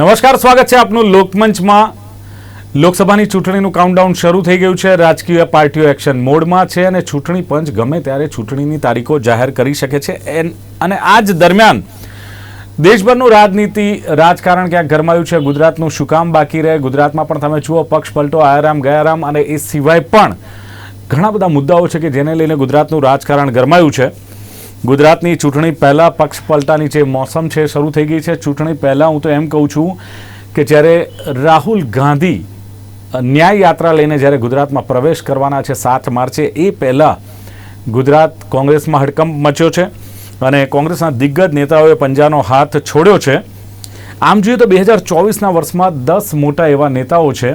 નમસ્કાર, સ્વાગત છે આપનું લોકમંચમાં. લોકસભાની ચૂંટણીનું કાઉન્ટડાઉન શરૂ થઈ ગયું છે. રાજકીય પાર્ટીઓ એક્શન મોડમાં છે અને ચૂંટણી પંચ ગમે ત્યારે ચૂંટણીની તારીખો જાહેર કરી શકે છે. અને આ જ દરમિયાન દેશભરનું રાજનીતિ રાજકારણ ક્યાંક ગરમાયું છે, ગુજરાતનું શું કામ બાકી રહે? ગુજરાતમાં પણ તમે જુઓ, પક્ષ પલટો, આયારામ, ગયારામ, અને એ સિવાય પણ ઘણા બધા મુદ્દાઓ છે કે જેને લઈને ગુજરાતનું રાજકારણ ગરમાયું છે. ગુજરાતની ચૂંટણી પહેલાં પક્ષ પલટાની જે મોસમ છે, શરૂ થઈ ગઈ છે. ચૂંટણી પહેલાં હું તો એમ કહું છું કે જ્યારે રાહુલ ગાંધી ન્યાય યાત્રા લઈને જ્યારે ગુજરાતમાં પ્રવેશ કરવાના છે સાત માર્ચે, એ પહેલાં ગુજરાત કોંગ્રેસમાં હડકંપ મચ્યો છે અને કોંગ્રેસના દિગ્ગજ નેતાઓએ પંજાનો હાથ છોડ્યો છે. આમ જોઈએ તો બે હજાર ચોવીસના વર્ષમાં દસ મોટા એવા નેતાઓ છે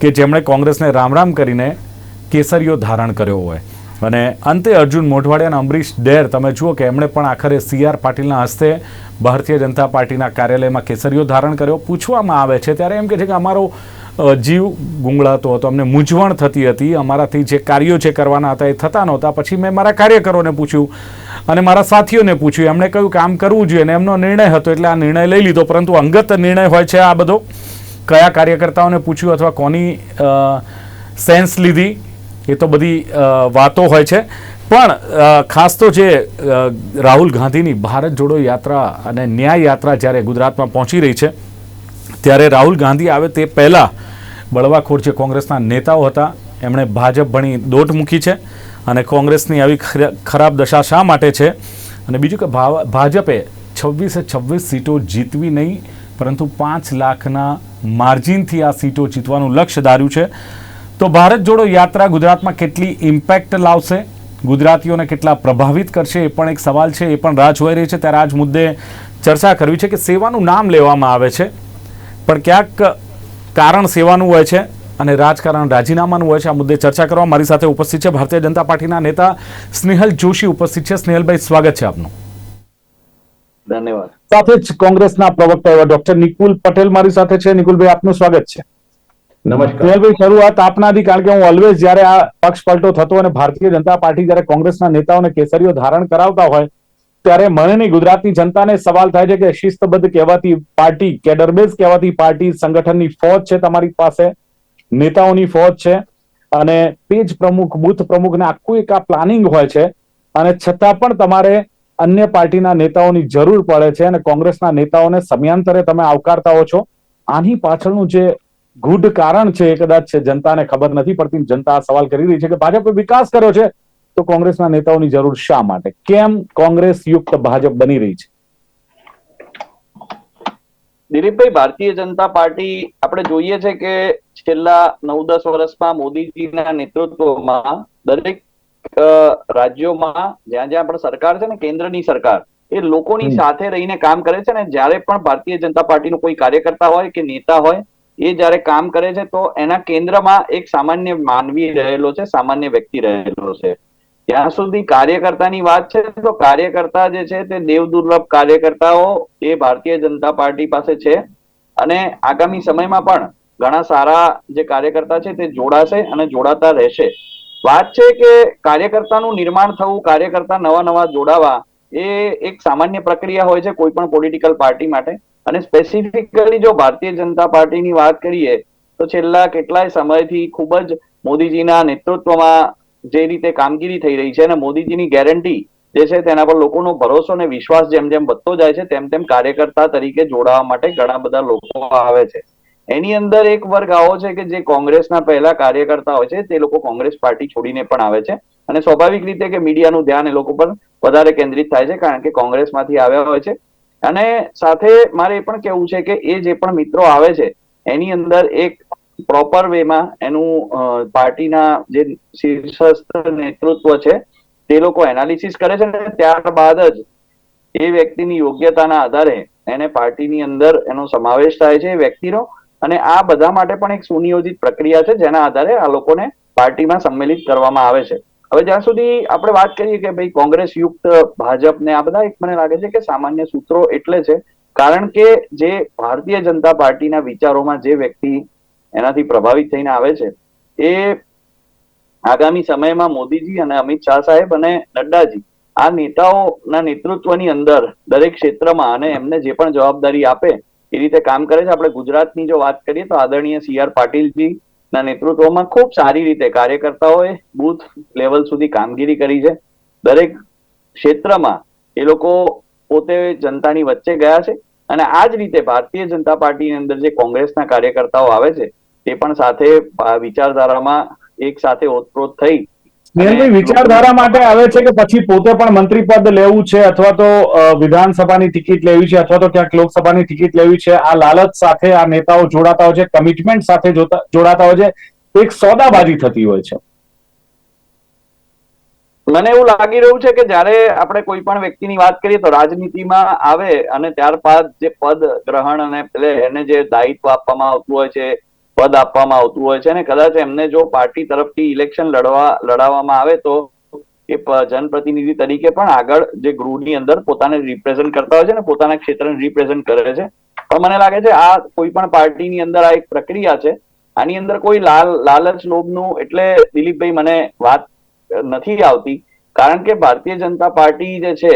કે જેમણે કોંગ્રેસને રામ રામ કરીને કેસરીઓ ધારણ કર્યો હોય. અને અંતે અર્જુન મોઢવાડિયા અને અમરીશ ડેર, તમે જુઓ કે એમણે પણ આખરે સીઆર પાટીલના હસ્તે ભારતીય જનતા પાર્ટીના કાર્યાલયમાં કેસરીઓ ધારણ કર્યો. પૂછવામાં આવે છે ત્યારે એમ કે છે કે અમારો જીવ ગુંગળાતો હતો, અમને મૂંઝવણ થતી હતી. અમારાથી જે કાર્યો જે કરવાના હતા એ થતા નહોતા. પછી મેં મારા કાર્યકરોને પૂછ્યું અને મારા સાથીઓને પૂછ્યું. એમણે કહ્યું કામ કરવું જોઈએ અને એમનો નિર્ણય હતો એટલે આ નિર્ણય લઈ લીધો. પરંતુ અંગત નિર્ણય હોય છે આ બધો. કયા કાર્યકર્તાઓને પૂછ્યું અથવા કોની સેન્સ લીધી? એ તો બધી વાતો હોય છે. પણ ખાસ તો જે રાહુલ ગાંધીની ભારત જોડો યાત્રા અને ન્યાય યાત્રા જ્યારે ગુજરાતમાં પહોંચી રહી છે, ત્યારે રાહુલ ગાંધી આવે તે પહેલાં બળવાખોર જે કોંગ્રેસના નેતાઓ હતા, એમણે ભાજપ ભણી દોટ મૂકી છે અને કોંગ્રેસની આવી ખરાબ દશા શા માટે છે? અને બીજું કે ભાજપે છવ્વીસે છવ્વીસ સીટો જીતવી નહીં, પરંતુ પાંચ લાખના માર્જિનથી આ સીટો જીતવાનું લક્ષ્ય ધાર્યું છે. તો ભારત જોડો યાત્રા ગુજરાતમાં કેટલી ઇમ્પેક્ટ લાવશે? ગુજરાતીઓને કેટલા પ્રભાવિત કરશે? એ પણ એક સવાલ છે એ પણ રાહ જોઈ રહી છે. ત્યારે આજ મુદ્દે ચર્ચા કરવી છે કે સેવાનું નામ લેવામાં આવે છે પણ ક્યાંક કારણ સેવાનું હોય છે અને રાજકારણ રાજીનામાનું હોય છે. આ મુદ્દે ચર્ચા કરવા મારી સાથે ઉપસ્થિત છે ભારતીય જનતા પાર્ટીના નેતા સ્નેહલ જોશી. ઉપસ્થિત છે. સ્નેહલભાઈ સ્વાગત છે આપનું. ધન્યવાદ. સાથે જ કોંગ્રેસના પ્રવક્તા એવા ડોક્ટર નિકુલ પટેલ મારી સાથે છે. નિકુલભાઈ આપનું સ્વાગત છે. નમસ્કાર. શરૂઆત આપનાથી, કારણ કે હું ઓલવેઝ જ્યારે આ પક્ષ પલટો થતો અને ભારતીય જનતા પાર્ટી જ્યારે કોંગ્રેસના નેતાઓને કેસરીઓ ધારણ કરાવતા હોય, ત્યારે મને નહીં, ગુજરાતની જનતાને સવાલ થાય છે કે શિસ્તબદ્ધ કહેવાતી પાર્ટી કેડરબેઝ કહેવાતી પાર્ટી સંગઠનની ફોજ છે તમારી પાસે? નેતાઓની ફોજ છે. અને પેજ પ્રમુખ, બુથ પ્રમુખને આખું એક આ પ્લાનિંગ હોય છે. અને છતાં પણ તમારે અન્ય પાર્ટીના નેતાઓની જરૂર પડે છે અને કોંગ્રેસના નેતાઓને સમયાંતરે તમે આવકારતા હો છો. આની પાછળનું જે ગૂઢ કારણ છે એ કદાચ જનતાને ખબર નથી પડતી જનતા સવાલ કરી રહી છે કે ભાજપે વિકાસ કર્યો છે તો કોંગ્રેસના નેતાઓની જરૂર શા માટે કેમ કોંગ્રેસ યુક્ત ભાજપ બની રહી છે દિલીપભાઈ ભારતીય જનતા પાર્ટી આપણે જોઈએ છે કે છેલ્લા નવ દસ વર્ષમાં મોદીજીના નેતૃત્વમાં દરેક રાજ્યોમાં જ્યાં જ્યાં પણ સરકાર છે ને કેન્દ્રની સરકાર એ લોકોની. સાથે રહીને કામ કરે છે ને જ્યારે પણ ભારતીય જનતા પાર્ટીનો કોઈ કાર્યકર્તા હોય કે નેતા હોય એ જ્યારે કામ કરે છે, તો એના કેન્દ્રમાં એક સામાન્ય માનવી રહેલો છે, સામાન્ય વ્યક્તિ રહેલો છે. ત્યાં સુધી કાર્યકર્તાની વાત છે, તો કાર્યકર્તા જે છે, તે દેવ દુર્લભ કાર્યકર્તાઓ એ ભારતીય જનતા પાર્ટી પાસે છે. અને આગામી સમયમાં પણ ઘણા સારા જે કાર્યકર્તા છે, તે જોડાશે અને જોડાતા રહેશે. વાત છે કે કાર્યકર્તાનું નિર્માણ થવું, કાર્યકર્તા નવા નવા જોડાવા એ એક સામાન્ય પ્રક્રિયા હોય છે કોઈ પણ પોલિટિકલ પાર્ટી માટે. અને સ્પેસિફિકલી જો ભારતીય જનતા પાર્ટીની વાત કરીએ, તો છેલ્લા કેટલાય સમયથી ખૂબ જ મોદીજીના નેતૃત્વમાં જે રીતે કામગીરી થઈ રહી છે અને મોદીજીની ગેરંટી જે છે તેના પર લોકોનો ભરોસો અને વિશ્વાસ જેમ જેમ વધતો જાય છે, તેમ તેમ કાર્યકર્તા તરીકે જોડાવા માટે ઘણા બધા લોકો આવે છે. એની અંદર એક વર્ગ આવો છે કે જે કોંગ્રેસના પહેલા કાર્યકર્તા હોય છે, તે લોકો કોંગ્રેસ પાર્ટી છોડીને પણ આવે છે. અને સ્વાભાવિક રીતે કે મીડિયાનું ધ્યાન એ લોકો પર વધારે કેન્દ્રિત થાય છે, કારણ કે કોંગ્રેસમાંથી આવ્યા હોય છે. અને સાથે મારે એ પણ કેવું છે કે એ જે પણ મિત્રો આવે છે, એની અંદર એક પ્રોપર વેમાં એનું પાર્ટીના જે શીર્ષસ્થ નેતૃત્વ છે, તે લોકો એનાલિસિસ કરે છે અને ત્યારબાદ જ એ વ્યક્તિની યોગ્યતાના આધારે એને પાર્ટીની અંદર એનો સમાવેશ થાય છે એ વ્યક્તિનો. અને આ બધા માટે પણ એક સુનિયોજિત પ્રક્રિયા છે, જેના આધારે આ લોકોને પાર્ટીમાં સંમેલિત કરવામાં આવે છે. હવે જ્યાં સુધી આપણે વાત કરીએ કે ભાઈ કોંગ્રેસ યુક્ત ભાજપ ને આ બધા એક મને લાગે છે કે સામાન્ય સૂત્રો એટલે છે. કારણ કે જે ભારતીય જનતા પાર્ટીના વિચારોમાં જે વ્યક્તિ એનાથી પ્રભાવિત થઈને આવે છે, એ આગામી સમયમાં મોદીજી અને અમિત શાહ સાહેબ અને નડ્ડાજી, આ નેતાઓના નેતૃત્વની અંદર દરેક ક્ષેત્રમાં અને એમને જે પણ જવાબદારી આપે એ રીતે કામ કરે છે. આપણે ગુજરાતની જો વાત કરીએ તો આદરણીય સી આર પાટીલજી ના નેતૃત્વમાં ખૂબ સારી રીતે કાર્યકર્તાઓએ બૂથ લેવલ સુધી કામગીરી કરી છે. દરેક ક્ષેત્રમાં એ લોકો પોતે જનતાની વચ્ચે ગયા છે અને આ જ રીતે ભારતીય જનતા પાર્ટીની અંદર જે કોંગ્રેસના કાર્યકર્તાઓ આવે છે, તે પણ સાથે વિચારધારામાં એક સાથે ઓતપ્રોત થઈ નિયંત્રિત વિચારધારા માટે આવે છે કે પછી પોતે પણ મંત્રી પદ લેવું છે અથવા તો વિધાનસભાની ટિકિટ લેવી છે અથવા તો ક્યાંક લોકસભાની ટિકિટ લેવી છે. આ લાલચ સાથે આ નેતાઓ જોડાતા હોય છે કમિટમેન્ટ સાથે જોડાતા હોય છે. એક સોદાબાજી થતી હોય છે. મને એવું લાગી રહ્યું છે કે જ્યારે આપણે કોઈ પણ વ્યક્તિની વાત કરીએ તો રાજનીતિમાં આવે અને ત્યારબાદ જે પદ ગ્રહણ અને એને જે દાયિત્વ આપવામાં આવતું હોય છે પદ આપવામાં આવતું હોય છે અને કદાચ એમને જો પાર્ટી તરફથી ઇલેક્શન લડવા, લડાવવામાં આવે તો એ જનપ્રતિનિધિ તરીકે પણ આગળ જે ગૃહની અંદર પોતાને રિપ્રેઝન્ટ કરતા હોય છે ને, પોતાના ક્ષેત્રને રિપ્રેઝન્ટ કરે છે. પણ મને લાગે છે આ કોઈ પણ પાર્ટીની અંદર આ એક પ્રક્રિયા છે. આની અંદર કોઈ લાલ, લાલચ લોભનું એટલે દિલીપભાઈ મને વાત નથી આવતી. કારણ કે ભારતીય જનતા પાર્ટી જે છે,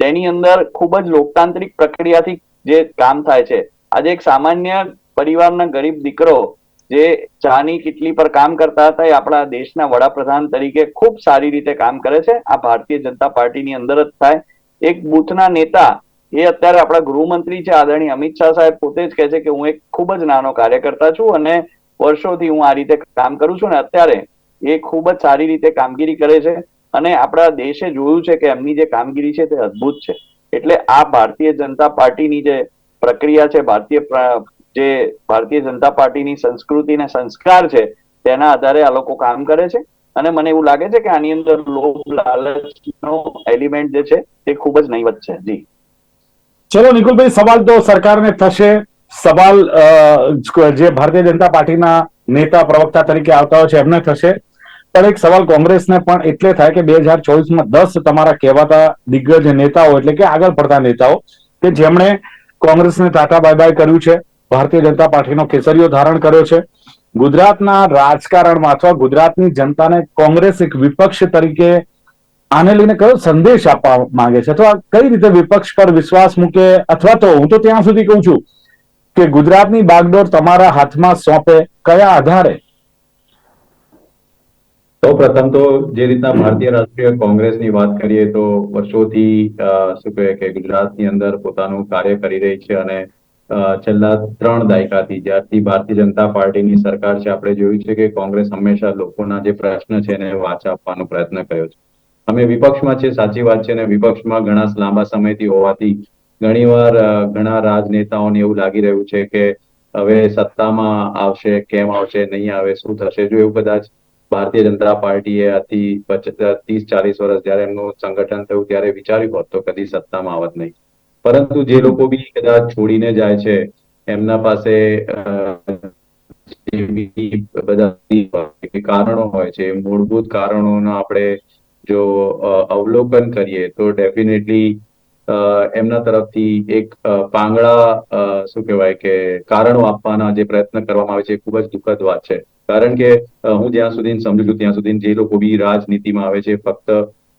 તેની અંદર ખૂબ જ લોકતાંત્રિક પ્રક્રિયાથી જે કામ થાય છે. આજે એક સામાન્ય પરિવારના ગરીબ દીકરો જે ચાની કિટલી પર કામ કરતા હતા, એ આપણા દેશના વડાપ્રધાન તરીકે ખૂબ સારી રીતે કામ કરે છે. આ ભારતીય જનતા પાર્ટીની અંદર જ થાય. એક બૂથના નેતા એ અત્યારે આપણા ગૃહમંત્રી છે, આદરણીય અમિત શાહ સાહેબ પોતે જ કહે છે કે હું એક ખૂબ જ નાનો કાર્યકર્તા છું અને વર્ષોથી હું આ રીતે કામ કરું છું ને અત્યારે એ ખૂબ જ સારી રીતે કામગીરી કરે છે અને આપણા દેશે જોયું છે કે એમની જે કામગીરી છે તે અદ્ભુત છે. એટલે આ ભારતીય જનતા પાર્ટીની જે પ્રક્રિયા છે, ભારતીય જે ભારતીય જનતા પાર્ટીની સંસ્કૃતિ ને સંસ્કાર છે, તેના આધારે આ લોકો કામ કરે છે. અને મને એવું લાગે છે કે આની અંદર લોભ, લાલચનો એલિમેન્ટ જે છે, તે ખૂબ જ નહીવત છે. જી. ચલો, નિકુલભાઈ, સવાલ તો સરકારને થશે. સવાલ જે ભારતીય જનતા પાર્ટીના નેતા, પ્રવક્તા તરીકે આવતા હોય છે, એમને થશે. પણ એક સવાલ કોંગ્રેસને પણ એટલે થાય કે બે હજાર ચોવીસમાં દસ તમારા કહેવાતા દિગ્ગજ નેતાઓ, એટલે કે આગળ પડતા નેતાઓ, કે જેમણે કોંગ્રેસને ટાટા બાય બાય કર્યું છે ભારતીય જનતા પાર્ટીનો કેસરીઓ ધારણ કર્યો છે. ગુજરાતના રાજકારણમાં અથવા ગુજરાતની જનતાને કોંગ્રેસ એક વિપક્ષ તરીકે આને લઈને કયો સંદેશ આપવા માંગે છે? અથવા કઈ રીતે વિપક્ષ પર વિશ્વાસ મૂકે? અથવા તો હું તો ત્યાં સુધી કહું છું કે ગુજરાતની બાગડોર તમારા હાથમાં સોંપે કયા આધારે? સૌ પ્રથમ તો જે રીતના ભારતીય રાષ્ટ્રીય કોંગ્રેસની વાત કરીએ તો વર્ષોથી શું કહેવાય કે ગુજરાતની અંદર પોતાનું કાર્ય કરી રહી છે અને છેલ્લા ત્રણ દાયકાથી જ્યારથી ભારતીય જનતા પાર્ટીની સરકાર છે, આપણે જોયું છે કે કોંગ્રેસ હંમેશા લોકોના જે પ્રશ્ન છે એને વાચા આપવાનો પ્રયત્ન કર્યો છે. અમે વિપક્ષમાં છે સાચી વાત છે, અને વિપક્ષમાં ઘણા લાંબા સમયથી હોવાથી ઘણીવાર ઘણા રાજનેતાઓને એવું લાગી રહ્યું છે કે હવે સત્તામાં આવશે, કેમ આવશે, નહીં આવે, શું થશે? જો એવું કદાચ ભારતીય જનતા પાર્ટીએ આથી ત્રીસ ચાલીસ વર્ષ જયારે એમનું સંગઠન થયું, ત્યારે વિચાર્યું હોત તો કદી સત્તામાં આવત નહીં. પરંતુ જે લોકો બી કદાચ છોડીને જાય છે, એમના પાસે કારણો હોય છે, મૂળભૂત કારણોનો આપણે જો અવલોકન કરીએ તો ડેફિનેટલી એમના તરફથી એક પાંગળા શું કહેવાય કે, કારણો આપવાના જે પ્રયત્ન કરવામાં આવે છે ખૂબ જ દુઃખદ વાત છે. કારણ કે હું જ્યાં સુધી સમજુ છું, ત્યાં સુધી જે લોકો બી રાજનીતિમાં આવે છે, ફક્ત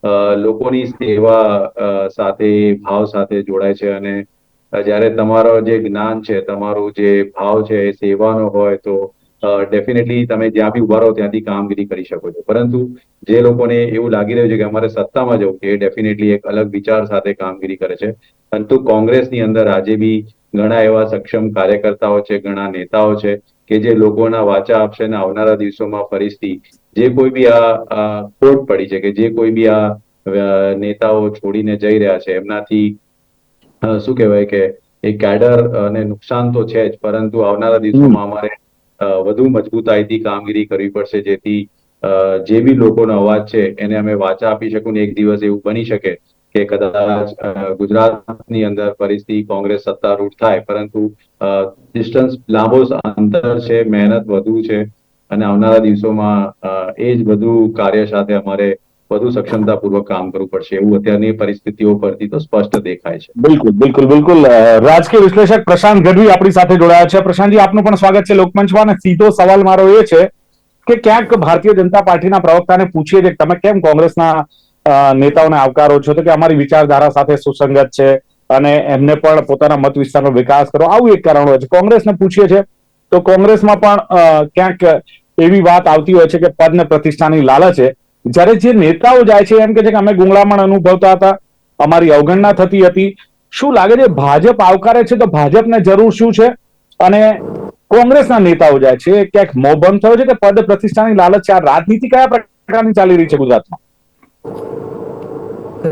લોકોની સેવા સાથે, ભાવ સાથે જોડાય છે અને જ્યારે તમારો જે જ્ઞાન છે, તમારું જે ભાવ છે, એ સેવાનો હોય તો ડેફિનેટલી તમે જ્યાં બી ઊભા રહો ત્યાંથી કામગીરી કરી શકો છો. પરંતુ જે લોકોને એવું લાગી રહ્યું છે કે અમારે સત્તામાં જવું એ ડેફિનેટલી એક અલગ વિચાર સાથે કામગીરી કરે છે. પરંતુ કોંગ્રેસની અંદર આજે બી ઘણા એવા સક્ષમ કાર્યકર્તાઓ છે, ઘણા નેતાઓ છે કે જે લોકોના વાચા આપશે ને આવનારા દિવસોમાં ફરીથી જે કોઈ બી આ ખોટ પડી છે કે જે કોઈ બી આ નેતાઓ છોડીને જઈ રહ્યા છે એમનાથી શું કહેવાય કે એ કેડર અને નુકસાન તો છે જ પરંતુ આવનારા દિવસોમાં અમારે વધુ મજબૂતાઈથી કામગીરી કરવી પડશે જેથી જે બી લોકોનો અવાજ છે એને અમે વાચા આપી શકું ને એક દિવસ એવું બની શકે કે કદાચ ગુજરાતની અંદર ફરીથી કોંગ્રેસ સત્તારૂઢ થાય પરંતુ ડિસ્ટન્સ લાંબો અંતર છે મહેનત વધુ છે અને આવનારા દિવસોમાં એ જ બધું કાર્ય સાથે અમારે વધુ સક્ષમતાપૂર્વક કામ કરવું પડશે એવું અત્યારની પરિસ્થિતિઓ પરથી તો સ્પષ્ટ દેખાય છે. બિલકુલ બિલકુલ બિલકુલ. રાજકીય વિશ્લેષક પ્રશાંત ગઢવી આપણી સાથે જોડાયા છે. પ્રશાંતજી, આપનું પણ સ્વાગત છે લોકમંચમાં અને સીધો સવાલ મારો એ છે કે ક્યાંક ભારતીય જનતા પાર્ટીના પ્રવક્તાને પૂછીએ કે તમે કેમ કોંગ્રેસના નેતાઓને આવકારો છો? તો કે અમારી વિચારધારા સાથે સુસંગત છે અને એમને પણ પોતાના મત વિસ્તારનો વિકાસ કરો. આવું એક કારણ હોય છે. કોંગ્રેસને પૂછીએ છે તો કોંગ્રેસમાં પણ ક્યાંક એવી વાત આવતી હોય છે કે પદ ને પ્રતિષ્ઠાની લાલચ છે. જ્યારે જે નેતાઓ જાય છે એમ કે છે કે અમે ગુંગળામણ અનુભવતા હતા અમારી અવગણના થતી હતી. શું લાગે છે ભાજપ આવકારે છે તો ભાજપને જરૂર શું છે? અને કોંગ્રેસના નેતાઓ જાય છે ક્યાંક મોભંગ થયો છે કે પદ પ્રતિષ્ઠાની લાલચ છે? આ રાજનીતિ કયા પ્રકારની ચાલી રહી છે ગુજરાતમાં?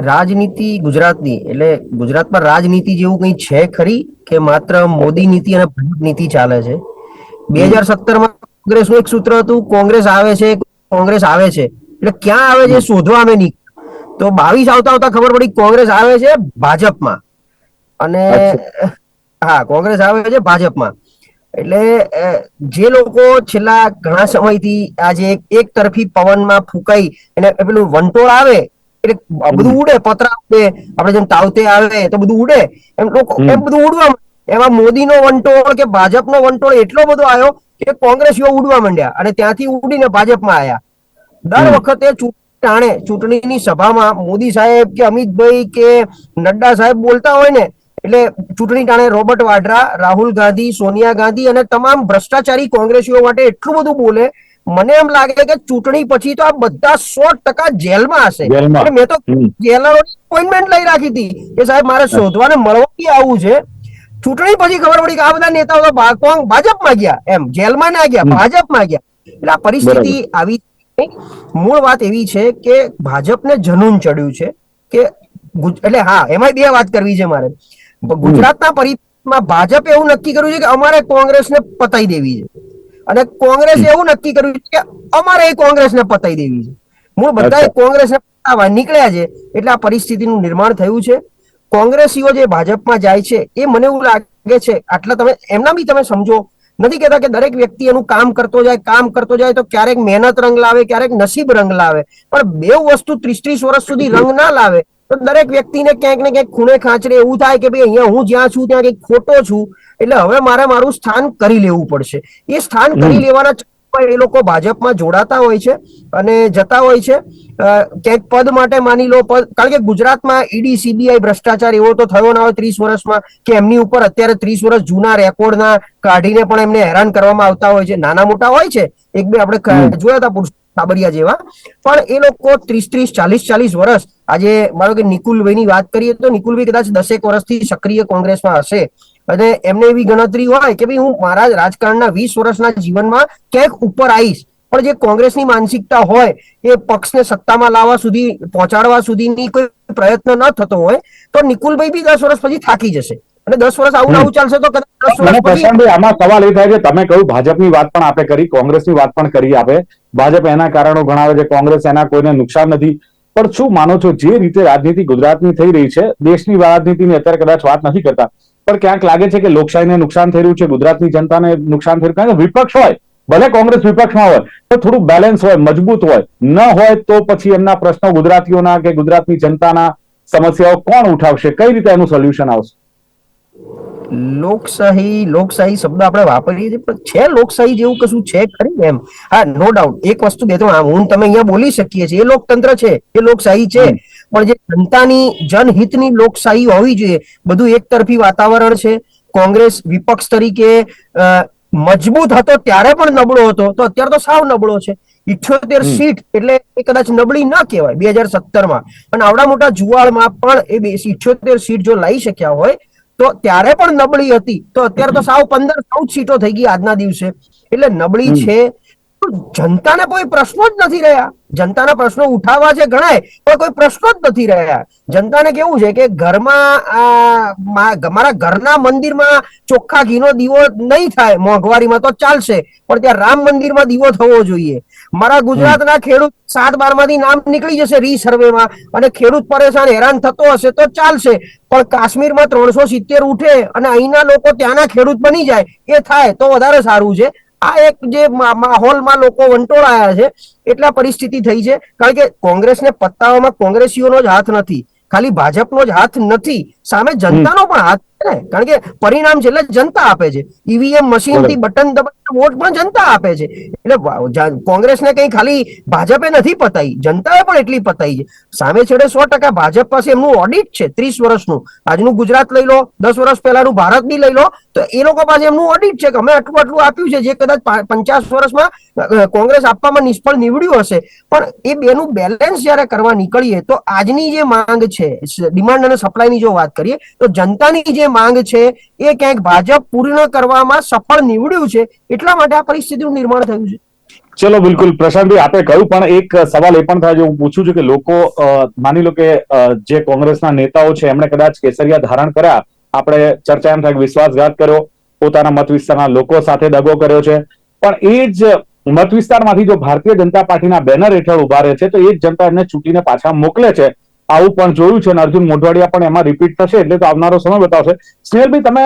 રાજનીતિ ગુજરાતની એટલે ગુજરાતમાં રાજનીતિ જેવું કંઈ છે ખરી કે માત્ર મોદી નીતિ અને ભાજપ નીતિ ચાલે છે? બે હજાર સત્તરમાં કોંગ્રેસનું એક સૂત્ર હતું કોંગ્રેસ આવે છે કોંગ્રેસ આવે છે. એટલે ક્યાં આવે છે શોધવા અમે નહીં. તો બાવીસ આવતા આવતા ખબર પડી કોંગ્રેસ આવે છે ભાજપમાં. અને હા કોંગ્રેસ આવે છે ભાજપમાં. એટલે જે લોકો છેલ્લા ઘણા સમયથી આજે એક એક તરફી પવનમાં ફૂંકાઈ અને પેલું વંટોળ આવે એટલે બધું ઉડે પતરા ઉડે આપણે જેમ તાવતે આવે તો બધું ઉડે એમ લોકો એમ બધું ઉડવા. એમાં મોદીનો વંટોળ કે ભાજપનો વંટોળ એટલો બધો આવ્યો કે કોંગ્રેસીઓ ઉડવા માંડ્યા અને ત્યાંથી ઉડીને ભાજપમાં આવ્યા દર વખતે ટાણે ચૂંટણીની સભામાં મોદી સાહેબ કે અમિતભાઈ કે નડ્ડા સાહેબ બોલતા હોય ને એટલે ચૂંટણી ટાણે રોબર્ટ વાડ્રા રાહુલ ગાંધી સોનિયા ગાંધી અને તમામ ભ્રષ્ટાચારી કોંગ્રેસીઓ માટે એટલું બધું બોલે મને એમ લાગે કે ચૂંટણી પછી તો આ બધા સો ટકા જેલમાં હશે. મેં તો. જેલરોની અપોઇન્ટમેન્ટ લઈ રાખી હતી. કે સાહેબ મારે શોધવાને મળવાથી આવવું છે. ચૂંટણી પછી ખબર પડી કે આ બધા નેતાઓ તો ભાજપમાં ગયા. એમ જેલમાં ના ગયા ભાજપમાં ગયા. એટલે આ પરિસ્થિતિ આવી મૂળ વાત એવી છે કે ભાજપને જનૂન ચડ્યું છે કે એટલે હા એમાં બે વાત કરવી છે મારે. ગુજરાતના પરિપ્રેક્ષમાં ભાજપે એવું નક્કી કર્યું છે કે અમારે કોંગ્રેસને પતાઈ દેવી છે. અને કોંગ્રેસે એવું નક્કી કર્યું છે કે અમારે કોંગ્રેસને પતાઈ દેવી છે. મૂળ બધા. કોંગ્રેસને પતાવવા નીકળ્યા છે. એટલે આ પરિસ્થિતિનું નિર્માણ થયું છે. કોંગ્રેસીઓ જે ભાજપમાં જાય છે એ મને એવું લાગે છે આટલા તમે એમના બી તમે સમજો. નથી કહેતા કે દરેક વ્યક્તિ એનું કામ કરતો જાય કામ કરતો જાય તો ક્યારેક મહેનત રંગ લાવે ક્યારેક નસીબ રંગ લાવે. પણ બે વસ્તુ ત્રીસ ત્રીસ વર્ષ સુધી રંગ ના લાવે તો દરેક વ્યક્તિને ક્યાંક ને ક્યાંક ખૂણે ખાંચરે એવું થાય કે ભાઈ અહીંયા હું જ્યાં છું ત્યાં કંઈક ખોટો છું. એટલે હવે મારે મારું સ્થાન કરી લેવું પડશે. એ સ્થાન કરી લેવાના ચક્કરમાં એ લોકો ભાજપમાં જોડાતા હોય છે અને જતા હોય છે. ક્યાંક પદ માટે માની લો પદ કારણ કે ગુજરાતમાં ઈડી સીબીઆઈ ભ્રષ્ટાચાર એવો તો થયો ના હોય ત્રીસ વર્ષમાં કે એમની ઉપર અત્યારે ત્રીસ વર્ષ જૂના રેકોર્ડના કાઢીને પણ એમને હેરાન કરવામાં આવતા હોય છે. નાના મોટા હોય છે એક બે આપણે જોયા હતા પુરુષ સાબરિયા જેવા. પણ એ લોકો ત્રીસ ત્રીસ ચાલીસ ચાલીસ વર્ષ આજે મારો કે નિકુલભાઈની વાત કરીએ તો નિકુલભાઈ કદાચ દસેક વર્ષથી સક્રિય કોંગ્રેસમાં હશે. અને એમને એવી ગણતરી હોય કે ભાઈ હું મારા રાજકારણના વીસ વર્ષના જીવનમાં ક્યાંક ઉપર આવીશ. પણ જે કોંગ્રેસની માનસિકતા હોય એ પક્ષને સત્તામાં લાવવા સુધી પહોંચાડવા સુધીની કોઈ પ્રયત્ન ન થતો હોય તો નિકુલભાઈ બી દસ વર્ષ પછી થાકી જશે. અને દસ વર્ષ આવું આવું ચાલશે તો કદાચ આમાં સવાલ એ થાય છે તમે કહ્યું ભાજપની વાત પણ આપે કરી કોંગ્રેસની વાત પણ કરી આપે. ભાજપ એના કારણો ગણાવે છે કોંગ્રેસ એના કોઈને નુકસાન નથી. પણ શું માનો છો જે રીતે રાજનીતિ ગુજરાતની થઈ રહી છે દેશની રાજનીતિની અત્યારે કદાચ વાત નથી કરતા પણ ક્યાંક લાગે છે કે લોકશાહીને નુકસાન થઈ રહ્યું છે, ગુજરાતની જનતાને નુકસાન થઈ રહ્યું વિપક્ષ હોય, ભલે કોંગ્રેસ વિપક્ષમાં હોય, તો થોડું બેલેન્સ હોય, મજબૂત હોય. ન હોય તો પછી એમના પ્રશ્નો ગુજરાતીઓના કે ગુજરાતની જનતાના સમસ્યાઓ કોણ ઉઠાવશે? કઈ રીતે એનું સોલ્યુશન આવશે? લોકશાહી લોકશાહી શબ્દ આપણે વાપરીએ છીએ પણ છે લોકશાહી જેવું કશું છે ખરી એમ? હા નો ડાઉટ એક વસ્તુ બે ત્રણ હું તમે અહીંયા બોલી શકીએ છીએ એ લોકતંત્ર છે એ લોકશાહી છે. પણ જે જનતાની જનહિતની લોકશાહી હોવી જોઈએ બધું એક તરફી વાતાવરણ છે. કોંગ્રેસ વિપક્ષ તરીકે મજબૂત હતો ત્યારે પણ નબળો હતો તો અત્યારે તો સાવ નબળો છે. ઇઠ્યોતેર સીટ એટલે એ કદાચ નબળી ન કહેવાય બે હજાર સત્તરમાં. અને આવડા મોટા જુવાળમાં પણ એ બે ઇઠ્યોતેર સીટ જો લઈ શક્યા હોય તો ત્યારે પણ નબળી હતી. તો અત્યારે તો સાવ પંદર ચૌદ સીટો થઈ ગઈ આજના દિવસે. એટલે નબળી છે. જનતાને કોઈ પ્રશ્નો જ નથી રહ્યા. જનતાના પ્રશ્નો ઉઠાવવા છે ગણાય પણ કોઈ પ્રશ્નો જ નથી રહ્યા. જનતાને કેવું છે કે ઘરમાં આ, મારા ઘરના મંદિરમાં ચોખ્ખા ઘીનો દીવો નહીં થાય. મોંઘવારીમાં તો ચાલશે પણ ત્યાં રામ મંદિરમાં દીવો થવો જોઈએ. મારા ગુજરાતના ખેડૂત સાત બારમાંથી નામ નીકળી જશે રી સર્વેમાં. અને ખેડૂત પરેશાન હેરાન થતો હશે તો ચાલશે. પણ કાશ્મીરમાં ત્રણસો સિત્તેર ઉઠે અને અહીંના લોકો ત્યાંના ખેડૂત બની જાય, એ થાય તો વધારે સારું છે. આ એક જે માહોલમાં લોકો વંટોળાયા છે, એટલા પરિસ્થિતિ થઈ છે. કારણ કે કોંગ્રેસને પત્તાવામાં કોંગ્રેસીઓનો જ હાથ નથી. ખાલી ભાજપનો જ હાથ નથી. સામે જનતાનો પણ હાથ છે ને. કારણ કે પરિણામ છેલ્લે જનતા આપે છે. ઈવીએમ મશીનથી બટન દબાવીને વોટ પણ જનતા આપે છે. એટલે કોંગ્રેસ ને કોંગ્રેસને કઈ ખાલી ભાજપે નથી પતાઈ. જનતાએ પણ એટલી પતાઈ છે. સામે છેડે સો ટકા ભાજપ પાસે એમનું ઓડિટ છે ત્રીસ વર્ષનું. આજનું ગુજરાત લઈ લો દસ વર્ષ પહેલાનું ભારત બી લઈ લો તો એ લોકો પાસે એમનું ઓડિટ છે કે અમે આટલું આટલું આપ્યું છે જે કદાચ પંચાસ વર્ષમાં કોંગ્રેસ આપવામાં નિષ્ફળ નીવડ્યું હશે. પણ એ બેનું બેલેન્સ જ્યારે કરવા નીકળીએ તો આજની જે માંગ છે ડિમાન્ડ અને સપ્લાયની જો વાત કરીએ, તો જનતાની જે માંગ છે, એ ક્યાંક ભાજપ પૂર્ણ કરવામાં સફળ નીવડ્યું છે, એટલા માટે આ પરિસ્થિતિનું નિર્માણ થયું છે. ચલો, બિલકુલ. પ્રશાંતભાઈ, આપે કહ્યું, પણ એક સવાલ એ પણ થાય છે, હું પૂછું છું કે લોકો માની લો કે જે કોંગ્રેસના નેતાઓ છે, એમણે કદાચ કેસરિયા ધારણ કર્યા. આપણે ચર્ચા એમ થાય વિશ્વાસઘાત કર્યો, પોતાના મત વિસ્તારના લોકો સાથે દગો કર્યો છે. પણ એ જ મત વિસ્તારમાંથી જો ભારતીય જનતા પાર્ટીના બેનર હેઠળ ઊભા રહે છે, તો એ જ જનતા એમને ચૂંટીને પાછા મોકલે છે. આવું પણ જોયું છે અને અર્જુન મોઢવાડિયા પણ એમાં રિપીટ થશે એટલે તો આવનારો સમય બતાવશે. સ્નેહલભાઈ, તમે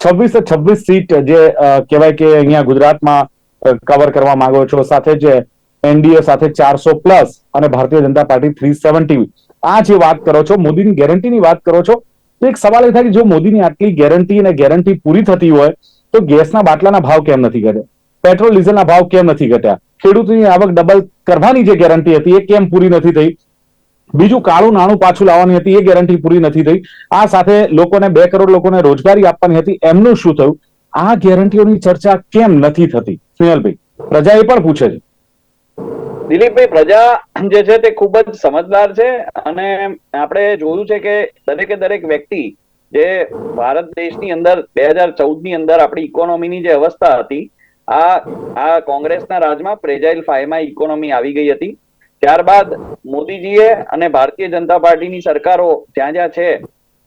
છવ્વીસ છવ્વીસ સીટ જે કહેવાય કે અહીંયા ગુજરાતમાં કવર કરવા માંગો છો, સાથે જે એનડીએ સાથે ચારસો પ્લસ અને Bharatiya Janata party three seventy આ જે વાત કરો છો, મોદીની ગેરંટીની વાત કરો છો, તો એક સવાલ એ થાય કે જો મોદીની આટલી ગેરંટી અને ગેરંટી પૂરી થતી હોય, તો ગેસના બાટલાના ભાવ કેમ નથી ઘટ્યા? પેટ્રોલ, ડીઝલના ભાવ કેમ નથી ઘટ્યા? ખેડૂતોની આવક ડબલ કરવાની જે ગેરંટી હતી, એ કેમ પૂરી નથી થઈ? બીજું કાળું નાણું પાછું લાવવાની હતી, એ ગેરંટી પૂરી નથી થઈ. આ સાથે લોકોને બે કરોડ લોકોને રોજગારી આપવાની હતી. એમનું શું થયું? આ ગેરંટીઓની ચર્ચા કેમ નથી થતી? સ્નેહલભાઈ, પ્રજા એ પણ પૂછે છે. દિલીપભાઈ, પ્રજા જે છે તે ખૂબ જ સમજદાર છે અને આપણે જોયું છે કે દરેકે દરેક વ્યક્તિ જે ભારત દેશની અંદર બે હજાર ચૌદની અંદર આપણી ઇકોનોમીની જે અવસ્થા હતી, આ આ કોંગ્રેસના રાજમાં પ્રેજાઇલ ફાઈવમાં ઇકોનોમી આવી ગઈ હતી. ત્યારબાદ મોદીજીએ અને ભારતીય જનતા પાર્ટીની સરકારો જ્યાં જ્યાં છે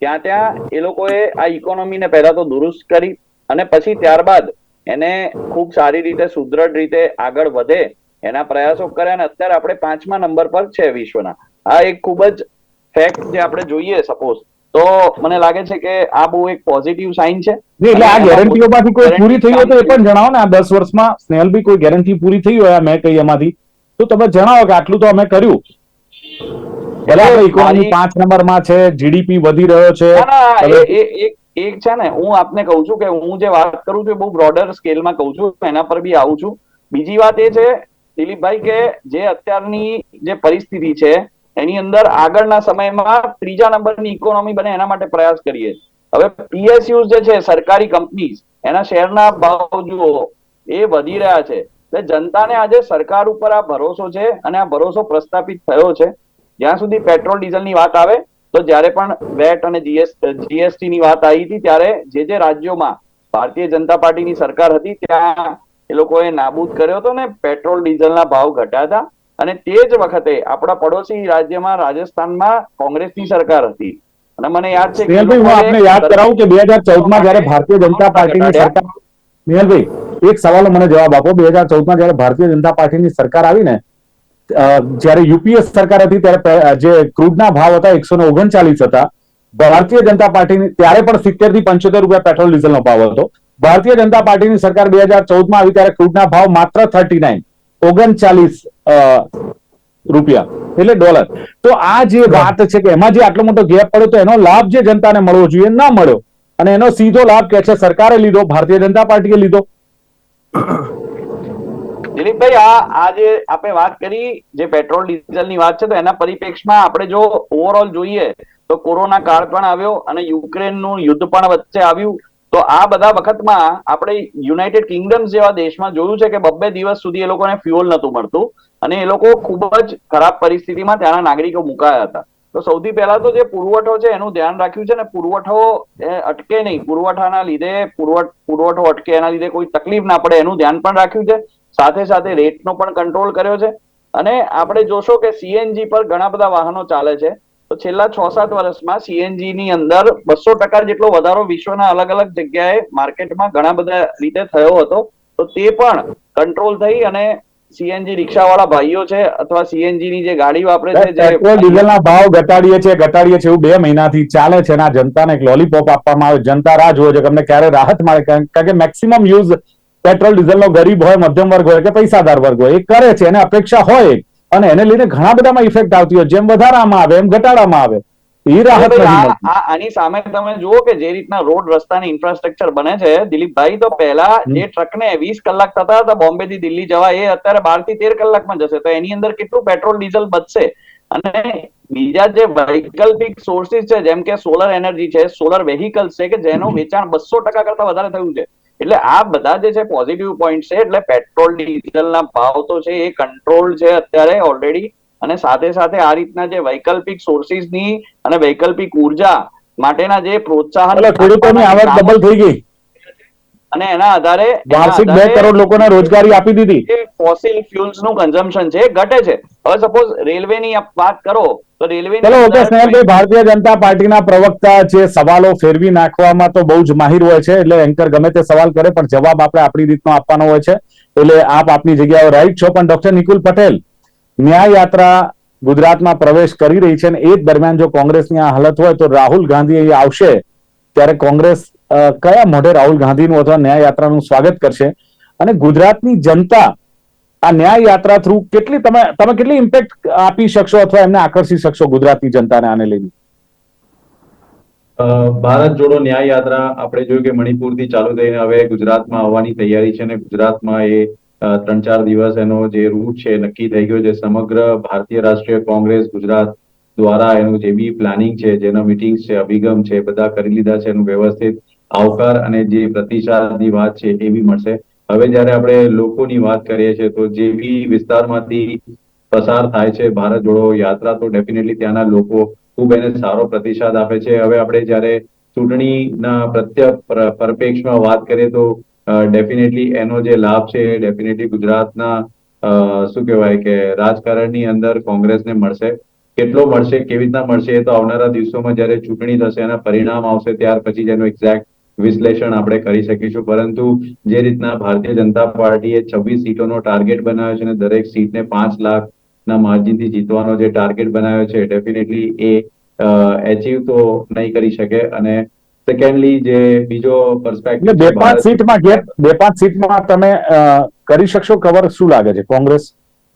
ત્યાં ત્યાં એ લોકોએ આ ઇકોનોમીને પહેલા તો દુરુસ્ત કરી અને પછી ત્યારબાદ એને ખૂબ સારી રીતે સુદૃઢ રીતે આગળ વધે એના પ્રયાસો કર્યા અને અત્યારે આપણે પાંચમા નંબર પર છે વિશ્વના. આ એક ખૂબ જ ફેક્ટ જે આપણે જોઈએ સપોઝ તો મને લાગે છે કે આ બહુ એક પોઝિટિવ સાઇન છે. એટલે આ ગેરંટીઓમાંથી કોઈ પૂરી થઈ હોય તો એ પણ જણાવો ને આ દસ વર્ષમાં સ્નેહલભાઈ કોઈ ગેરંટી પૂરી થઈ હોય મેં કહી એમાંથી. તો તમે જણાવો કે આટલું તો અમે કર્યું. બરાબર ઇકોનોમી પાંચ નંબરમાં છે જીડીપી વધી રહ્યો છે. એક છે ને હું આપને કહું છું કે હું જે વાત કરું છું બહુ બ્રોડર સ્કેલમાં કહું છું એના પર બી આવું છું. બીજી વાત એ છે દિલીપભાઈ કે જે અત્યારની જે પરિસ્થિતિ છે એની અંદર આગળના સમયમાં ત્રીજા નંબરની ઇકોનોમી બને એના માટે પ્રયાસ કરીએ. હવે પીએસયુ જે છે સરકારી કંપની એના શેરના ભાવ જુઓ એ વધી રહ્યા છે. જનતાને આજે સરકાર ઉપર આ ભરોસો છે અને આ ભરોસો પ્રસ્થાપિત થયો છે. જ્યાં સુધી પેટ્રોલ ડીઝલની વાત આવે તો જ્યારે પણ વેટ અને જીએસટી ની વાત આવી હતી ત્યારે જે જે રાજ્યોમાં ભારતીય જનતા પાર્ટીની સરકાર હતી ત્યાં એ લોકોએ નાબૂદ કર્યો હતો ને પેટ્રોલ ડીઝલના ભાવ ઘટ્યા હતા. અને તે જ વખતે આપણા પડોશી રાજ્યમાં રાજસ્થાનમાં કોંગ્રેસની સરકાર હતી. અને મને યાદ છે કે હું આપને યાદ કરાવું કે બે હજાર ચૌદમાં જયારે ભારતીય જનતા પાર્ટીની સરકાર સ્નેહલભાઈ એક સવાલનો મને જવાબ આપો. બે હજાર ચૌદમાં જયારે ભારતીય જનતા પાર્ટીની સરકાર આવી ને અ, જ્યારે યુપીએ સરકાર હતી ત્યારે જે ક્રૂડના ભાવ હતા એકસો ઓગણચાલીસ હતા ભારતીય જનતા પાર્ટીની ત્યારે પણ સિત્તેરથી પંચોતેર રૂપિયા પેટ્રોલ ડીઝલનો ભાવ હતો. ભારતીય જનતા પાર્ટીની સરકાર બે હજાર ચૌદમાં આવી ત્યારે ક્રૂડના ભાવ માત્ર થર્ટી નાઇન ઓગણચાલીસ રૂપિયા એટલે ડોલર. તો આ જે વાત છે કે એમાં જે આટલો મોટો ગેપ પડ્યો તો એનો લાભ જે જનતાને મળવો જોઈએ ના મળ્યો. અને એનો સીધો લાભ કે છે, સરકારે લીધો, ભારતીય જનતા પાર્ટીએ લીધો. દિલીપભાઈ, આ આજે આપણે વાત કરી, જે પેટ્રોલ ડીઝલની વાત છે, તો એના પરિપ્રેક્ષમાં આપણે જો ઓવરઓલ જોઈએ, તો કોરોના કાળ પણ આવ્યો અને યુક્રેનનું યુદ્ધ પણ વચ્ચે આવ્યું, તો આ બધા વખતમાં આપણે યુનાઇટેડ કિંગડમ જેવા દેશમાં જોયું છે કે બબ્બે દિવસ સુધી એ લોકોને ફ્યુઅલ નહોતું મળતું અને એ લોકો ખૂબ જ ખરાબ પરિસ્થિતિમાં ત્યાંના નાગરિકો મુકાયા હતા. તો સૌથી પહેલા તો જે પુરવઠો છે એનું ધ્યાન રાખ્યું છે ને પુરવઠો અટકે નહીં. પુરવઠાના લીધે પુરવઠો અટકે, એના લીધે કોઈ તકલીફ ના પડે એનું ધ્યાન પણ રાખ્યું છે. સાથે સાથે રેટનો પણ કંટ્રોલ કર્યો છે. અને આપણે જોશો કે સીએનજી પર ઘણા બધા વાહનો ચાલે છે. તો છેલ્લા છ સાત વર્ષમાં સીએનજી ની અંદર બસો ટકા જેટલો વધારો વિશ્વના અલગ અલગ જગ્યાએ માર્કેટમાં ઘણા બધા રીતે થયો હતો. તો તે પણ કંટ્રોલ થઈ અને સીએનજી રિક્ષાવાળા ભાઈઓ છે અથવા સીએનજી ની જે ગાડી વાપરે છે જે પેટ્રોલ ડીઝલના ભાવ ઘટાડીએ છે ઘટાડીએ છે એવું બે મહિનાથી ચાલે છે અને જનતાને એક લોલીપોપ આપવામાં આવે જનતા રાહ જોવે છે કે અમને ક્યારે રાહત મળે? કારણ કે મેક્સિમમ યુઝ પેટ્રોલ ડીઝલ નો ગરીબ હોય મધ્યમ વર્ગ હોય કે પૈસાદાર વર્ગ હોય એ કરે છે એને અપેક્ષા હોય. અને એને લઈને ઘણા બધામાં ઇફેક્ટ આવતી હોય જેમ વધારવામાં આવે એમ ઘટાડવામાં આવે. એ રાહત આની સામે તમે જુઓ કે જે રીતના રોડ રસ્તાની ઇન્ફ્રાસ્ટ્રક્ચર બને છે દિલીપભાઈ તો પહેલા જે જે ટ્રકને વીસ કલાક થતા હતા બોમ્બે થી દિલ્હી જવા એ અત્યારે બારથી તેર કલાકમાં જશે. તો એની અંદર કેટલું પેટ્રોલ ડીઝલ બચશે? અને બીજા જે વૈકલ્પિક સોર્સિસ છે જેમ કે સોલર એનર્જી છે સોલર વેહિકલ્સ છે કે જેનું વેચાણ બસો ટકા કરતા વધારે થયું છે. એટલે આ બધા જે છે પોઝિટિવ પોઈન્ટ છે. એટલે પેટ્રોલ ડીઝલના ભાવ તો છે એ કંટ્રોલ છે અત્યારે ઓલરેડી અને સાથે સાથે આ રીતના જે વૈકલ્પિક સોર્સિસની અને વૈકલ્પિક ઊર્જા માટેના જે પ્રોત્સાહન એટલે ખેડૂતોની આવક ડબલ થઈ ગઈ. અને એના આધારે વાર્ષિક બે કરોડ લોકોને રોજગારી આપી દીધી. ફોસિલ ફ્યુલ્સનું કન્ઝમ્પશન છે ઘટે છે. હવે સપોઝ રેલવે ની વાત કરો તો રેલવે ચલો ઓકે સ્નેહલભાઈ ભારતીય જનતા પાર્ટીના પ્રવક્તા જે સવાલો ફેરવી નાખવામાં તો બહુ જ માહિર હોય છે એટલે એન્કર ગમે તે સવાલ કરે પણ જવાબ આપણે આપણી રીતનો આપવાનો હોય છે. એટલે આપ આપની જગ્યાએ રાઈટ છો પણ ડોક્ટર નિકુલ પટેલ ન્યાય યાત્રા ગુજરાતમાં પ્રવેશ કરી રહી છે અને એ દરમિયાન જો કોંગ્રેસની આ હાલત હોય તો રાહુલ ગાંધી અહીં આવશે. ત્યારે કોંગ્રેસ કયા મોઢે રાહુલ ગાંધીનું અથવા ન્યાય યાત્રાનું સ્વાગત કરશે? અને ગુજરાતની જનતા આ ન્યાય યાત્રા થ્રુ કેટલી તમે તમે કેટલી ઇમ્પેક્ટ આપી શકશો અથવા એમને આકર્ષી શકશો ગુજરાતની જનતાને આને લઈને? ભારત જોડો ન્યાય યાત્રા આપણે જોયું કે મણિપુરથી ચાલુ થઈને હવે ગુજરાતમાં આવવાની તૈયારી છે અને ગુજરાતમાં એ ત્રણ ચાર દિવસ એનો જે રૂટ છે નક્કી થઈ ગયો છે, સમગ્ર ભારતીય રાષ્ટ્રીય કોંગ્રેસ ગુજરાત દ્વારા એનું જે બી પ્લાનિંગ છે, જેનો મિટિંગ છે, અભિગમ છે, બધા કરી લીધા છે, એનું વ્યવસ્થિત આવકાર અને જે પ્રતિસાદની વાત છે એ બી મળશે. હવે જ્યારે આપણે લોકોની વાત કરીએ છીએ, તો જે બી વિસ્તારમાંથી પસાર થાય છે, ભારત જોડો યાત્રા, તો ડેફિનેટલી ત્યાંના લોકો ખૂબ એને સારો પ્રતિસાદ આપે છે. હવે આપણે જ્યારે ચૂંટણીના પ્રત્ય પરપેક્ષમાં વાત કરીએ, તો ડેફિનેટલી એનો જે લાભ છે એ ડેફિનેટલી ગુજરાતના શું કહેવાય કે, રાજકારણની અંદર કોંગ્રેસને મળશે. કેટલો મળશે, કેવી રીતના મળશે એ તો આવનારા દિવસોમાં જ્યારે ચૂંટણી થશે, એના પરિણામ આવશે, ત્યાર પછી જેનું એક્ઝેક્ટ વિશ્લેષણ આપણે કરી શકીશું. પરંતુ જે રીતના ભારતીય જનતા પાર્ટીએ છવ્વીસ સીટોનો ટાર્ગેટ બનાવ્યો છે અને દરેક સીટને પાંચ લાખ ના માર્જિનથી જીતવાનો જે ટાર્ગેટ બનાવ્યો છે ડેફિનેટલી એ એચીવ તો નહીં કરી શકે. અને સેકન્ડલી જે બીજો પર્સપેક્ટિવ બે પાંચ સીટમાં ગેપ બે પાંચ સીટમાં તમે કરી શકશો? કવર શું લાગે છે? કોંગ્રેસ?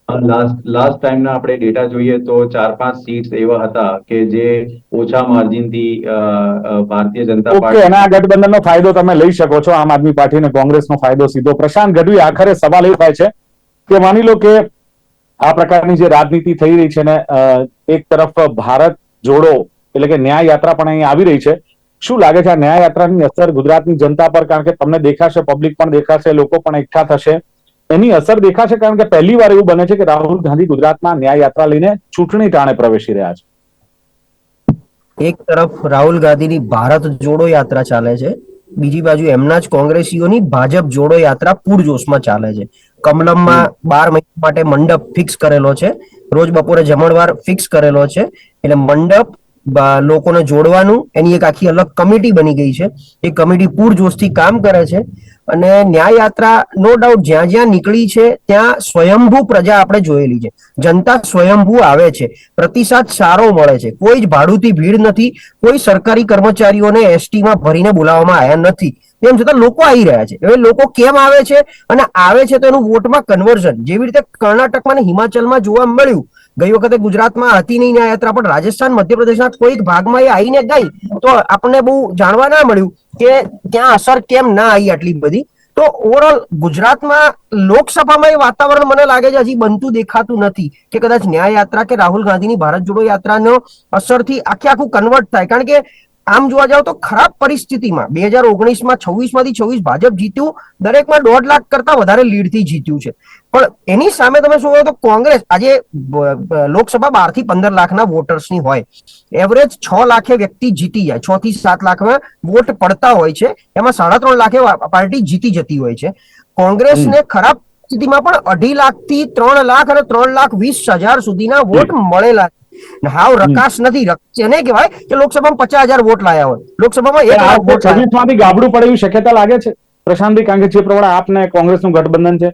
લાસ્ટ લાસ્ટ ટાઈમના આપણે ડેટા જોઈએ તો ચાર પાંચ સીટ્સ એવા હતા કે જે ઓછા માર્જિનથી અ, અ, ભારતીય જનતા પાર્ટી એના ગઠબંધનનો ફાયદો તમે લઈ શકો છો આમ આદમી પાર્ટી અને કોંગ્રેસનો ફાયદો સીધો. પ્રશાંત ગઢવી આખરે સવાલ એ થાય છે કે માની લો કે આ પ્રકારની જે રાજનીતિ થઈ રહી છે ને એક તરફ ભારત જોડો એટલે કે ન્યાય યાત્રા પણ અહીં આવી રહી છે. શું લાગે છે આ ન્યાય યાત્રાની અસર ગુજરાતની જનતા પર? કારણ કે તમને દેખાશે પબ્લિક પણ દેખાશે લોકો પણ એકઠા થશે. એની અસર દેખાશે કારણ કે પહેલી વાર એવું બને છે કે રાહુલ ગાંધી ગુજરાતમાં ન્યાય યાત્રા લઈને ચૂંટણી ટાણે પ્રવેશી રહ્યા છે. એક તરફ રાહુલ ગાંધીની ભારત જોડો યાત્રા ચાલે છે. બીજી બાજુ એમના જ કોંગ્રેસીઓની ભાજપ જોડો યાત્રા પૂરજોશમાં ચાલે છે. કમલમમાં બાર મહિના માટે મંડપ ફિક્સ કરેલો છે. રોજ બપોરે જમણવાર ફિક્સ કરેલો છે. એટલે મંડપ લોકોને જોડવાનું. એની એક આખી અલગ કમિટી બની ગઈ છે. એ કમિટી પૂરજોશથી કામ કરે છે. અને ન્યાય યાત્રા નો ડાઉટ જ્યાં જ્યાં નીકળી છે, ત્યાં સ્વયંભૂ પ્રજા આપણે જોયેલી છે. જનતા સ્વયંભૂ આવે છે. પ્રતિસાદ સારો મળે છે. કોઈ જ ભાડુતી ભીડ નથી. કોઈ સરકારી કર્મચારીઓને એસટીમાં ભરીને બોલાવવામાં આવ્યા નથી. તેમ છતાં લોકો આવી રહ્યા છે. હવે લોકો કેમ આવે છે? અને આવે છે તો એનું વોટમાં કન્વર્ઝન જેવી રીતે કર્ણાટકમાં અને હિમાચલમાં જોવા મળ્યું ગઈ વખતે ગુજરાતમાં હતી નહીં ન્યાય યાત્રા પણ રાજસ્થાન, મધ્યપ્રદેશના કોઈક ભાગમાં એ આવીને ગઈ. તો આપણને બહુ જાણવા ના મળ્યું કે ત્યાં અસર કેમ ના આવી આટલી બધી. તો ઓવરઓલ ગુજરાતમાં લોકસભામાં એ વાતાવરણ મને લાગે છે હજી બનતું દેખાતું નથી કે કદાચ ન્યાય યાત્રા કે રાહુલ ગાંધીની ભારત જોડો યાત્રાનો અસરથી આખે આખું કન્વર્ટ થાય. કારણ કે આમ જોવા જાવ તો ખરાબ પરિસ્થિતિમાં બે હજાર ઓગણીસમાં છવ્વીસમાંથી છવ્વીસ ભાજપ જીત્યું. દરેકમાં દોઢ લાખ કરતા વધારે લીડથી જીત્યું છે. પણ એની સામે તમે શું કહો તો કોંગ્રેસ આજે લોકસભા બારથી પંદર લાખના વોટર્સની હોય. એવરેજ છ લાખે વ્યક્તિ જીતી જાય. છ થી સાત લાખમાં વોટ પડતા હોય છે. એમાં સાડા ત્રણ લાખે પાર્ટી જીતી જતી હોય છે. કોંગ્રેસને ખરાબ સ્થિતિમાં પણ અઢી લાખથી ત્રણ લાખ અને ત્રણ લાખ વીસ હજાર સુધીના વોટ મળેલા. ને હાવ રકાસ નથી. એને કહેવાય કે લોકસભામાં પચાસ હજાર વોટ લાયા હોય. લોકસભામાં એક લાખ વોટ ગાબડું પડે એવી શક્યતા લાગે છે. પ્રશાંતભાઈ કારણ કે જે પ્રમાણે આપને કોંગ્રેસનું ગઠબંધન છે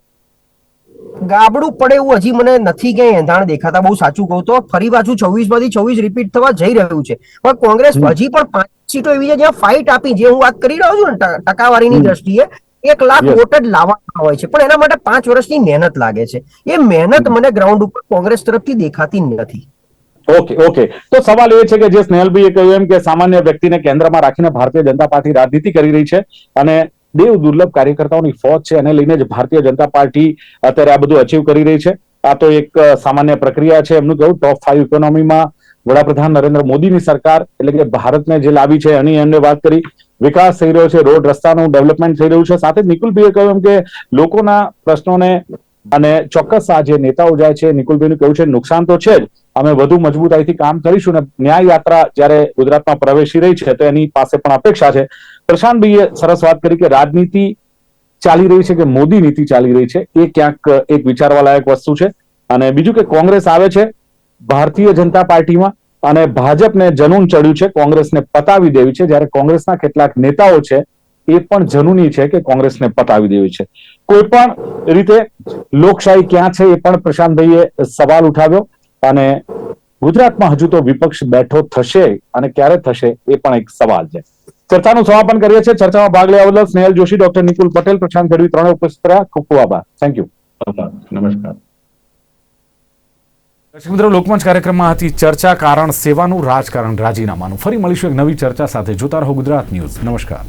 ગાબડું પડે એવું હજી મને નથી ક્યાંય એંધાણ દેખાતા. બહુ સાચું કહું તો. ફરી પાછું છવ્વીસમાંથી છવ્વીસ રિપીટ થવા જઈ રહ્યું છે. પણ કોંગ્રેસ હજી પણ પાંચ સીટો એવી છે જ્યાં ફાઇટ આપી. જે હું વાત કરી રહ્યો છું ને ટકાવારીની દ્રષ્ટિએ એક લાખ. વોટ જ લાવવાના હોય છે. પણ એના માટે પાંચ વર્ષની મહેનત લાગે છે. એ મહેનત મને ગ્રાઉન્ડ ઉપર કોંગ્રેસ તરફથી દેખાતી નથી. Okay okay. તો સવાલ એ છે કે જે સ્નેહલભાઈએ કહ્યું એમ કે સામાન્ય વ્યક્તિને કેન્દ્રમાં રાખીને ભારતીય જનતા પાર્ટી રાજનીતિ કરી રહી છે અને દેવ દુર્લભ કાર્યકર્તાઓની ફોજ છે, એને લઈને જ ભારતીય જનતા પાર્ટી અત્યારે આ બધું અચીવ કરી રહી છે. આ તો એક સામાન્ય પ્રક્રિયા છે. એમનું કહ્યું ટોપ ફાઈવ ઇકોનોમીમાં વડાપ્રધાન નરેન્દ્ર મોદીની સરકાર, એટલે કે ભારતને જે લાવી છે એની એમને વાત કરી. વિકાસ થઈ રહ્યો છે, રોડ રસ્તાનું ડેવલપમેન્ટ થઈ રહ્યું છે. સાથે નિકુલભાઈએ કહ્યું એમ કે લોકોના પ્રશ્નોને અને ચોક્કસ આ જે નેતાઓ જાય છે નિકુલભાઈનું કહ્યું છે, નુકસાન તો છે જ. અમે વધુ મજબૂતાઈથી કામ કરીશું ને ન્યાય યાત્રા જ્યારે ગુજરાતમાં પ્રવેશી રહી છે, તો એની પાસે પણ અપેક્ષા છે. પ્રશાંતભાઈએ સરસ વાત કરી કે રાજનીતિ ચાલી રહી છે કે મોદી નીતિ ચાલી રહી છે, એ ક્યાંક એક વિચારવા વસ્તુ છે. અને બીજું કે કોંગ્રેસ આવે છે ભારતીય જનતા પાર્ટીમાં અને ભાજપને જનૂન ચડ્યું છે, કોંગ્રેસને પતાવી દેવી છે. જ્યારે કોંગ્રેસના કેટલાક નેતાઓ છે, એ પણ જનૂની છે કે કોંગ્રેસને પતાવી દેવી છે. કોઈ પણ રીતે લોકશાહી ક્યાં છે એ પણ પ્રશાંતભાઈએ સવાલ ઉઠાવ્યો. અને ગુજરાતમાં હજુ તો વિપક્ષ બેઠો થશે અને ક્યારે થશે એ પણ એક સવાલ છે. ચર્ચાનું સમાપન કરીએ છીએ. ચર્ચામાં ભાગ લેવા બદલ સ્નેહલ જોશી ડોક્ટર નિકુલ પટેલ પ્રશાંત ગઢવી ત્રણે ઉપસ્થિત રહ્યા. ખૂબ ખૂબ આભાર. થેન્ક યુ નમસ્કાર. દર્શક મિત્રો લોકમંચ કાર્યક્રમમાં હતી ચર્ચા કારણ સેવાનું રાજકારણ રાજીનામાનું. ફરી મળીશું એક નવી ચર્ચા સાથે. જોતા રહો ગુજરાત ન્યૂઝ. નમસ્કાર.